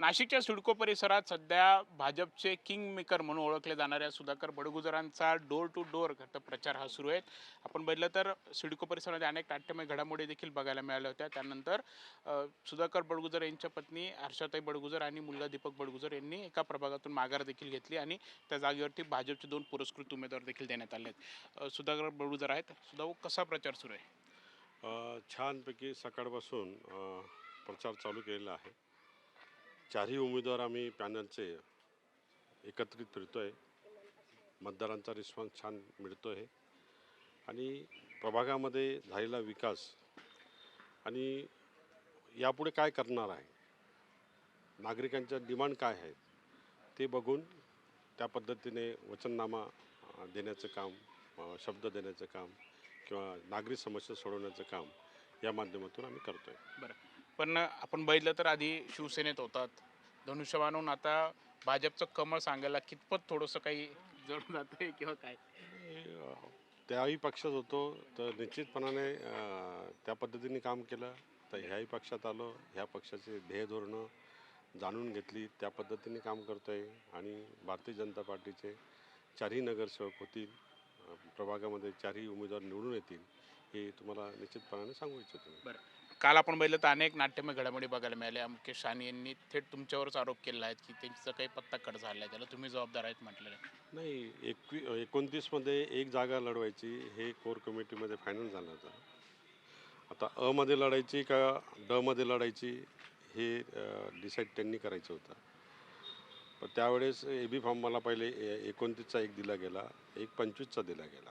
नाशिकच्या सिडको परिसरात सध्या भाजपचे किंग मेकर म्हणून ओळखले जाणाऱ्या सुधाकर बडगुजरांचा डोर टू डोर प्रचार हा सुरू आहे. आपण बघितलं तर सिडको परिसरामध्ये अनेक नाट्यमय घडामोडी देखील बघायला मिळाल्या होत्या. त्यानंतर सुधाकर बडगुजर यांच्या पत्नी हर्षाताई बडगुजर आणि मुलगा दीपक बडगुजर यांनी एका प्रभागातून माघार देखील घेतली आणि त्या जागेवरती भाजपचे दोन पुरस्कृत उमेदवार देखील देण्यात आले आहेत. सुधाकर बडगुजर आहेत. सुधाऊ कसा प्रचार सुरू आहे? छानपैकी सकाळपासून प्रचार चालू केलेला आहे. चारही उमेदवार आम्ही पॅनलचे एकत्रित फिरतो आहे मतदारांचा रिस्पॉन्स छान मिळतो आहे आणि प्रभागामध्ये झालेला विकास आणि यापुढे काय करणार आहे? नागरिकांच्या डिमांड काय आहेत? ते बघून त्या पद्धतीने वचननामा देण्याचं काम शब्द देण्याचं काम किंवा नागरिक समस्या सोडवण्याचं काम या माध्यमातून आम्ही करतो आहे बरं. पण आपण बघितलं तर आधी शिवसेनेत होतात. धनुष्यबाणहून आता भाजपचं कमळ सांगायला कितपत थोडंसं काही जड जातंय किंवा काय? त्याही पक्षात होतो. तर निश्चितपणाने त्या पद्धतीने काम केलं. तर ह्याही पक्षात आलो. ह्या पक्षाचे ध्येय धोरणं जाणून घेतली. त्या पद्धतीने काम करतोय. आणि भारतीय जनता पार्टीचे चारही नगरसेवक होतील. प्रभागामध्ये चारही उमेदवार निवडून येतील हे तुम्हाला निश्चितपणाने सांगू इच्छितो मी. काल आपण बघितलं तर अनेक नाट्यमय घडामोडी बघायला मिळाल्या. मुकेश साने यांनी थेट तुमच्यावरच आरोप केला आहे की त्यांचा काही पत्ता कट झाला आहे. त्याला तुम्ही जबाबदार आहेत म्हटलेलं नाही एकवी एकोणतीसमध्ये एक जागा लढवायची हे कोर कमिटीमध्ये फायनल झालं होतं. आता अमध्ये लढायची का डमध्ये लढायची हे डिसाईड त्यांनी करायचं होतं. पण त्यावेळेस ए बी फॉर्म मला पहिले ए- एकोणतीसचा एक दिला गेला एक पंचवीसचा दिला गेला.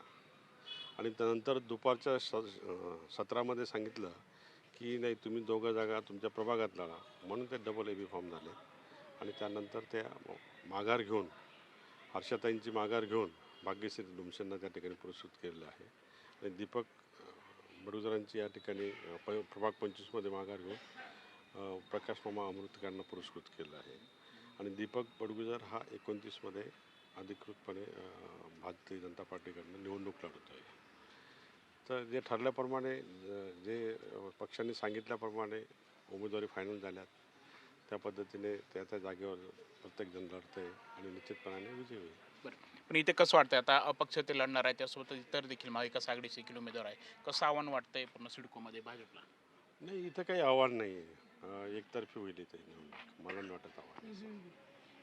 आणि त्यानंतर दुपारच्या स सत्रामध्ये सांगितलं की नाही तुम्ही दोघं जागा तुमच्या प्रभागात लढा म्हणून ते डबल ए बी फॉर्म झाले. आणि त्यानंतर त्या माघार घेऊन हर्षताईंची माघार घेऊन भाग्यश्री डुमशेंना त्या ठिकाणी पुरस्कृत केलेलं आहे. आणि दीपक बडुजरांची या ठिकाणी प प्रभाग पंचवीसमध्ये माघार घेऊन प्रकाश मामा अमृतकरांना पुरस्कृत केलं आहे. आणि दीपक बडगुजर हा एकोणतीसमध्ये अधिकृतपणे भारतीय जनता पार्टीकडनं निवडणूक लढवतो आहे तर जे ठरल्याप्रमाणे ज- पक्षांनी सांगितल्याप्रमाणे उमेदवारी फायनल झाल्यात त्या पद्धतीने त्या त्या जागेवर प्रत्येकजण लढतंय आणि निश्चितपणाने विजय होईल. पण इथे कसं वाटतंय आता अपक्ष ते लढणार आहे त्यासोबत इतर देखील महाविकास आघाडीचे देखील उमेदवार आहे कसं आव्हान वाटतंय पूर्ण सिडकोमध्ये भाजपला? नाही इथं काही आव्हान नाही आहे एकतर्फी होईल इथे मला नाही वाटत आव्हान. आहे.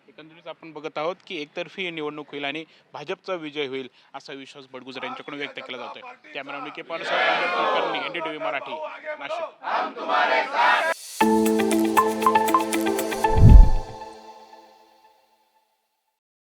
एकंदरीत आपण बघत आहोत की एकतर्फी निवडणूक होईल आणि भाजपचा विजय होईल असा विश्वास बडगुजर यांच्याकडून व्यक्त केला जातोय. कॅमेरा के पारसह कुलकर्णी एनडीटीव्ही मराठी नाशिक.